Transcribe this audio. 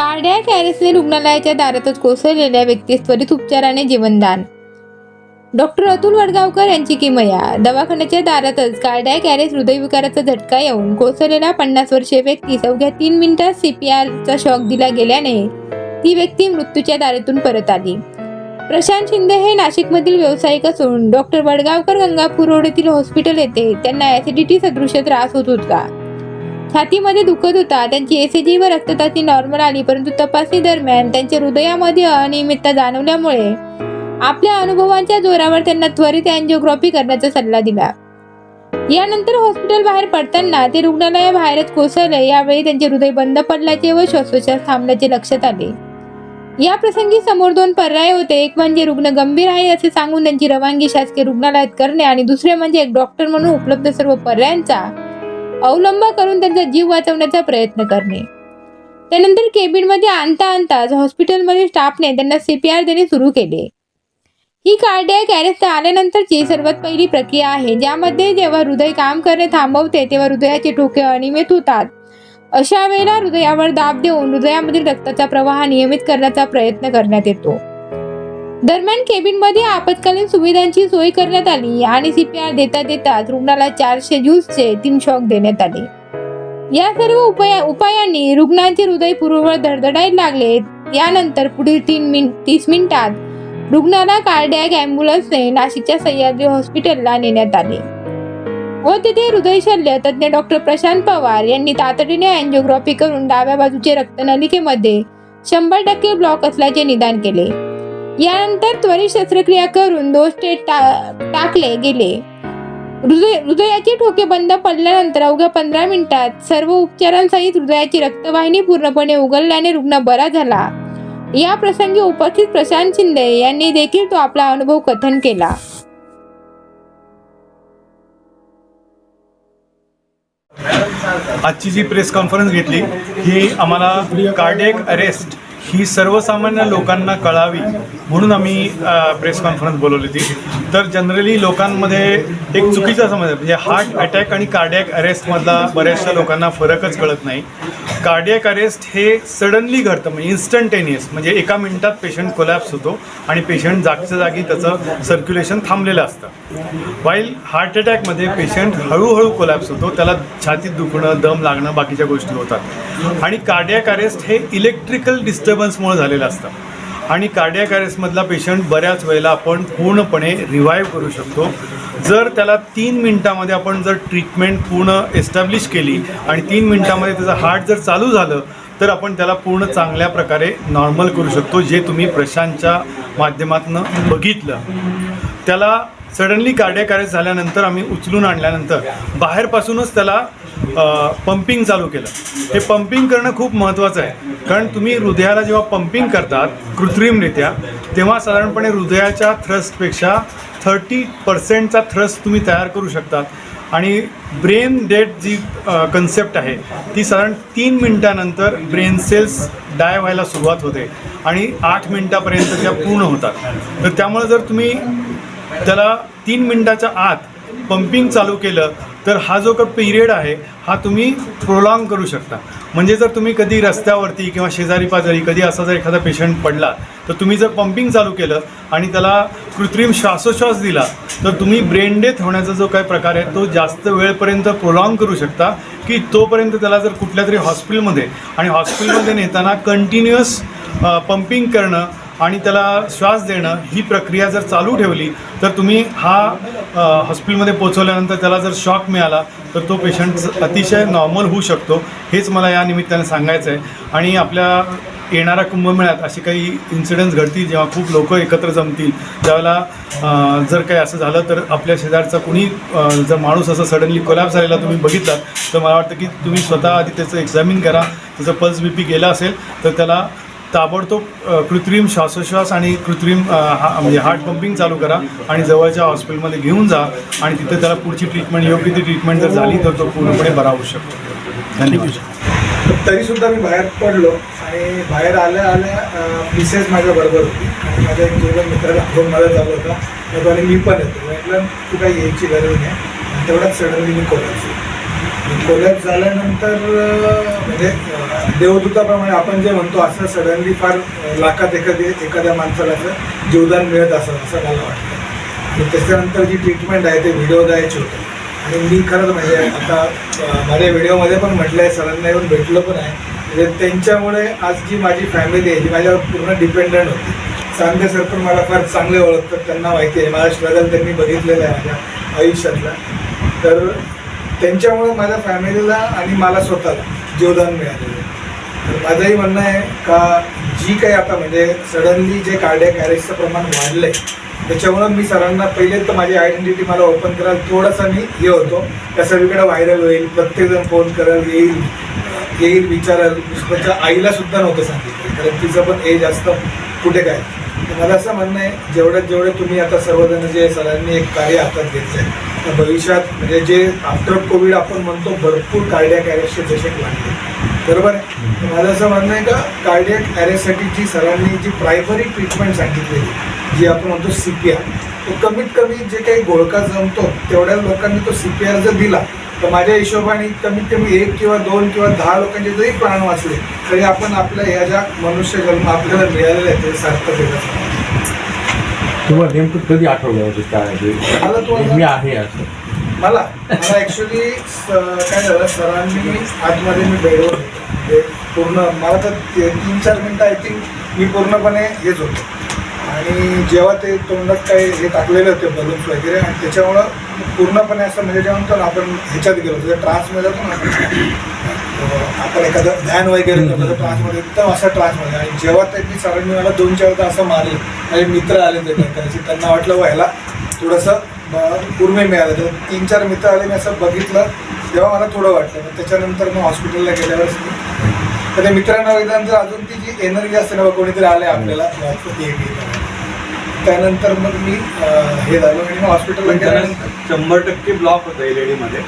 Cardiac कॅरेसने रुग्णालयाच्या दारातच कोसळलेल्या व्यक्तीस त्वरित उपचाराने जीवनदान. डॉक्टर अतुल वडगावकर यांची किमया. दवाखान्याच्या दारातच कार्डियाक कॅरेस हृदयविकाराचा झटका येऊन कोसळलेला पन्नास वर्षीय व्यक्ती अवघ्या तीन मिनिटात सीपीआरचा शॉक दिला गेल्याने ती व्यक्ती मृत्यूच्या दारातून परत आली. प्रशांत शिंदे हे नाशिकमधील व्यावसायिक असून डॉक्टर वडगावकर गंगापूर रोड येथील हॉस्पिटल येथे त्यांना ऍसिडिटी सदृश त्रास होत होता. छातीमध्ये दुखत होता. त्यांची एसीजी व रक्तताती नॉर्मल आली परंतु तपासणी दरम्यान त्यांच्या हृदयामध्ये अनियमितता जाणवल्यामुळे आपल्या अनुभवांच्या जोरावर त्यांना त्वरित अँजिओग्राफी करण्याचा सल्ला दिला. यानंतर हॉस्पिटल बाहेर पडताना ते रुग्णालयाबाहेरच कोसळले. यावेळी त्यांचे हृदय बंद पडल्याचे व श्वासोच्छ्वास थांबल्याचे लक्षात आले. या प्रसंगी समोर दोन पर्याय होते. एक म्हणजे रुग्ण गंभीर आहे असे सांगून त्यांची रवानगी शासकीय रुग्णालयात करणे आणि दुसरे म्हणजे एक डॉक्टर म्हणून उपलब्ध सर्व पर्यायांचा अवलंब करून त्यांचा जीव वाचवण्याचा प्रयत्न करणे. त्यानंतर केबिनमध्ये आणता आणताच हॉस्पिटलमध्ये स्टाफने त्यांना सीपीआर देणे सुरू केले. ही कार्डियाक अरेस्ट आल्यानंतरची सर्वात पहिली प्रक्रिया आहे ज्यामध्ये जेव्हा हृदय काम करणे थांबवते तेव्हा हृदयाचे ठोके अनियमित होतात. अशा वेळेला हृदयावर दाब देऊन हृदयामधील रक्ताचा प्रवाह नियमित करण्याचा प्रयत्न करण्यात येतो. दरम्यान केबिनमध्ये आपत्कालीन सुविधांची सोय करण्यात आली आणि सीपीआर देता देताच रुग्णाला चारशे ज्यूसचे तीन शॉक देण्यात आले. या सर्व उपाया उपायांनी रुग्णांचे हृदय पूर्ववर धडधडायला लागले. यानंतर पुढील तीन मिन तीस मिनिटात रुग्णाला कार्डियाक अँब्युलन्सने नाशिकच्या सह्याद्री हॉस्पिटलला नेण्यात आले. व तिथे हृदयशल्य तज्ज्ञ डॉक्टर प्रशांत पवार यांनी तातडीने अँजिओग्राफी करून डाव्या बाजूचे रक्तनलिकेमध्ये शंभर टक्के ब्लॉक असल्याचे निदान केले. यानंतर त्वरित शस्त्रक्रिया करून दोष टा- टाकले गेले. हृदय हृदयाचे ठोके बंद पडल्यानंतर अवघ्या पंधरा मिनिटात सर्व उपचारांसहित हृदयाची रक्तवाहिनी पूर्णपणे उघडल्याने रुग्ण बरा झाला. या प्रसंगी उपस्थित प्रशांत शिंदे यांनी देखील तो आपला अनुभव कथन केला. आजची जी प्रेस कॉन्फरन्स घेतली ही आम्हाला कार्डियक अरेस्ट ही सर्वसामान्य लोकांना कळावी म्हणून आम्ही प्रेस कॉन्फरन्स बोलवली होती. तर जनरली लोकांमध्ये एक चुकीचा समज म्हणजे हार्ट अटॅक आणि कार्डियक अरेस्टमधला बऱ्याचशा लोकांना फरकच कळत नाही. कार्डियक अरेस्ट हे सडनली घडतं म्हणजे इन्स्टंटेनियस म्हणजे एका मिनिटात पेशंट कोलॅप्स होतो आणि पेशंट जागच्या जागी त्याचं सर्क्युलेशन थांबलेलं असतं. वाईल हार्ट अटॅकमध्ये पेशंट हळूहळू कोलॅप्स होतो त्याला छातीत दुखणं दम लागणं बाकीच्या गोष्टी होतात. आणि कार्डियक अरेस्ट हे इलेक्ट्रिकल डिस्टर्ब डिस्टर्बन्समुळे झालेलं असतं. आणि कार्डियाक अरेस्टमधला पेशंट बऱ्याच वेळेला आपण पूर्णपणे रिवाईव्ह करू शकतो. जर त्याला तीन मिनटामध्ये आपण जर ट्रीटमेंट पूर्ण एस्टॅब्लिश केली आणि तीन मिनटामध्ये त्याचं हार्ट जर चालू झालं तर आपण त्याला पूर्ण चांगल्या प्रकारे नॉर्मल करू शकतो जे तुम्ही प्रशांतच्या माध्यमातून बघितलं. त्याला सडनली कार्डियक अरेस्ट झाल्यानंतर आम्ही उचलून आणल्यानंतर बाहेरपासूनच त्याला पंपिंग चालू केलं. हे पंपिंग करणं खूप महत्त्वाचं आहे. कारण तुम्ही हृदयाला जेव्हा पंपिंग करतात कृत्रिमरित्या तेव्हा साधारणपणे हृदयाच्या थ्रस्टपेक्षा थर्टी पर्सेंटचा थ्रस्ट तुम्ही तयार करू शकतात. आणि ब्रेन डेट जी कन्सेप्ट आहे ती साधारण तीन मिनटानंतर ब्रेन सेल्स डाय व्हायला सुरुवात होते आणि आठ मिनटापर्यंत त्या पूर्ण होतात. तर त्यामुळे जर तुम्ही त्याला तीन मिनटाच्या आत पंपिंग चालू केलं तर हा जो का पिरियड आहे हा तुम्ही प्रोलॉंग करू शकता. म्हणजे जर तुम्ही कधी रस्त्यावरती किंवा शेजारी पाजारी कधी असा जर एखादा पेशंट पडला तर तुम्ही जर पंपिंग चालू केलं आणि त्याला कृत्रिम श्वासोश्वास दिला तर तुम्ही ब्रेन डेथ होण्याचा जो काही प्रकार आहे तो जास्त वेळपर्यंत प्रोलॉंग करू शकता की तोपर्यंत त्याला जर कुठल्या तरी हॉस्पिटलमध्ये आणि हॉस्पिटलमध्ये नेताना कंटिन्युअस पंपिंग करणं आणि त्याला श्वास देणं ही प्रक्रिया जर चालू ठेवली तर तुम्ही हा हॉस्पिटलमध्ये पोचवल्यानंतर त्याला जर शॉक मिळाला तर तो पेशंट अतिशय नॉर्मल होऊ शकतो. हेच मला या निमित्ताने सांगायचं आहे आणि आपल्या येणाऱ्या कुंभमेळ्यात अशी काही इन्सिडेंट्स घडतील जेव्हा खूप लोक एकत्र जमतील त्यावेळेला जर काही असं झालं तर आपल्या शेजारचा कुणी जर माणूस असं सडनली कोलॅप्स झालेला तुम्ही बघितलात तर मला वाटतं की तुम्ही स्वतः आधी त्याचं एक्झामिन करा. त्याचं पल्स बी पी गेला असेल तर त्याला ताबडतोब कृत्रिम श्वासोश्वास आणि कृत्रिम हा म्हणजे हार्ट पंपिंग चालू करा आणि जवळच्या हॉस्पिटलमध्ये घेऊन जा आणि तिथे त्याला पुढची ट्रीटमेंट योग्य ती ट्रीटमेंट जर झाली तर तो पूर्णपणे बरा होऊ शकतो. धन्यवाद. तरीसुद्धा मी बाहेर पडलो आणि बाहेर आल्या आल्या मिसेस माझ्या बरोबर होती आणि माझ्या एक दोघं मित्राला फोन मला चालू होता. मग आणि मी पण येतो. म्हटलं तू काही यायची गरज नाही. आणि सडनली मी कोलॅप्स कोलॅप झाल्यानंतर म्हणजे देवदूताप्रमाणे आपण जे म्हणतो असं सडनली फार लाखात एखादी एखाद्या माणसाला असं जीवदान मिळत असं असं मला वाटतं. आणि त्याच्यानंतर जी ट्रीटमेंट आहे ते व्हिडिओ द्यायचे होते. आणि मी खरंच म्हणजे आता माझ्या व्हिडिओमध्ये पण म्हटलं आहे सरांना येऊन भेटलं पण आहे. म्हणजे त्यांच्यामुळे आज जी माझी फॅमिली आहे जी माझ्यावर पूर्ण डिपेंडंट होती. सांगे सर पण मला फार चांगले ओळखतात त्यांना माहिती आहे. माझा स्ट्रगल त्यांनी बघितलेला आहे माझ्या आयुष्यातला. तर त्यांच्यामुळे माझ्या फॅमिलीला आणि मला स्वतःला जीवदान मिळालेलं आहे. तर माझंही म्हणणं आहे का जी काही आता म्हणजे सडनली जे कार्डिया कॅरेजचं प्रमाण वाढलं आहे त्याच्यामुळं मी सरांना पहिले तर माझी आयडेंटिटी मला ओपन करायला थोडासा मी हे होतो. त्या सगळीकडे व्हायरल होईल प्रत्येकजण फोन करेल येईल येईल विचारेल. पुष्पाच्या आईला सुद्धा नव्हतं सांगितलं कारण तिचं पण एज जास्त कुठे काय. तर मला असं म्हणणं आहे जेवढ्यात जेवढे तुम्ही आता सर्वजण जे सरांनी एक कार्य हातात घेतलं आहे भविष्यात म्हणजे जे आफ्टर कोविड आपण म्हणतो भरपूर कार्डियक अरेस्टचे पेशंट लागले बरोबर आहे? माझं असं म्हणणं आहे का कार्डियक अरेस्टसाठी जी सरांनी जी प्रायमरी ट्रीटमेंट सांगितलेली जी आपण म्हणतो सी पी आर तो कमीत कमी जे काही घोळका जमतो तेवढ्या लोकांनी तो सी पी आर जर दिला तर माझ्या हिशोबाने कमीत कमी एक किंवा दोन किंवा दहा लोकांचे जरी प्राण वाचले तरी आपण आपल्या ह्या ज्या मनुष्य जन्म आपल्याला मिळालेले आहे ते सार्थक आहे तुम्हाला नेमकं कधी आठवलं होतं काय मला तो मी आहे असं. मला मला ॲक्च्युली काय झालं सरांनी आतमध्ये मी बेडवर होतो. म्हणजे पूर्ण मला तर ते तीन चार मिनटं आय थिंक मी पूर्णपणे हेच होतो. आणि जेव्हा ते तोंडात काही हे टाकलेले होते बलून्स वगैरे आणि त्याच्यामुळं पूर्णपणे असं म्हणजे जेव्हा ना आपण ह्याच्यात गेलो होतो ट्रान्समध्ये जातो ना आपण. एखादं ध्यान वगैरे करतो ट्रान्समध्ये एकदम असं ट्रान्समध्ये. आणि जेव्हा त्यांनी सरांनी मला दोन चार असं मारलं माझे मित्र आले ते त्यांचे त्यांना वाटलं व्हायला थोडंसं पूर्ण मिळालं. तर तीन चार मित्र आले मी असं बघितलं तेव्हा मला थोडं वाटलं. मग त्याच्यानंतर मग हॉस्पिटलला गेल्यावर तर त्या मित्रांना वगैरे अजून ती जी एनर्जी असते ना कोणीतरी आले आपल्याला त्यानंतर मग मी हे झालो आणि हॉस्पिटलला गेल्यानंतर शंभर टक्के ब्लॉक होतं एलमध्ये.